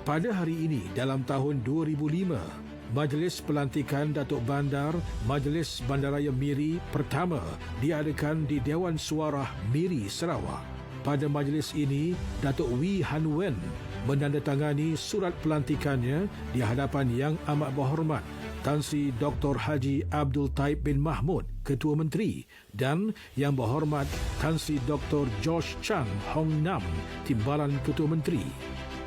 Pada hari ini dalam tahun 2005, Majlis Pelantikan Datuk Bandar Majlis Bandaraya Miri pertama diadakan di Dewan Suara Miri Sarawak. Pada majlis ini, Datuk Wee Han Wen menandatangani surat pelantikannya di hadapan Yang Amat Berhormat Tan Sri Dr. Haji Abdul Taib bin Mahmud, Ketua Menteri dan Yang Berhormat Tan Sri Dr. Josh Chan Hong Nam, Timbalan Ketua Menteri.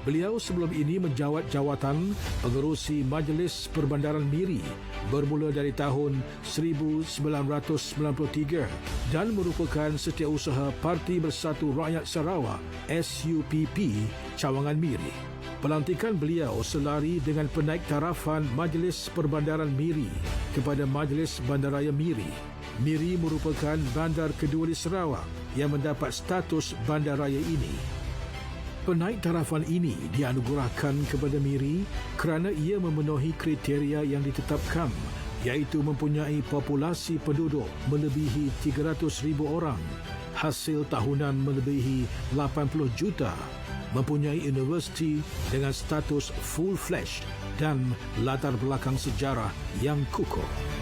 Beliau sebelum ini menjawat jawatan pengerusi Majlis Perbandaran Miri bermula dari tahun 1993 dan merupakan setiausaha Parti Bersatu Rakyat Sarawak SUPP cawangan Miri. Pelantikan beliau selari dengan penaik tarafan Majlis Perbandaran Miri kepada Majlis Bandaraya Miri. Miri merupakan bandar kedua di Sarawak yang mendapat status bandaraya ini. Penaik tarafan ini dianugerahkan kepada Miri kerana ia memenuhi kriteria yang ditetapkan iaitu mempunyai populasi penduduk melebihi 300,000 orang, hasil tahunan melebihi 80 juta, mempunyai universiti dengan status full-fledged dan latar belakang sejarah yang kukuh.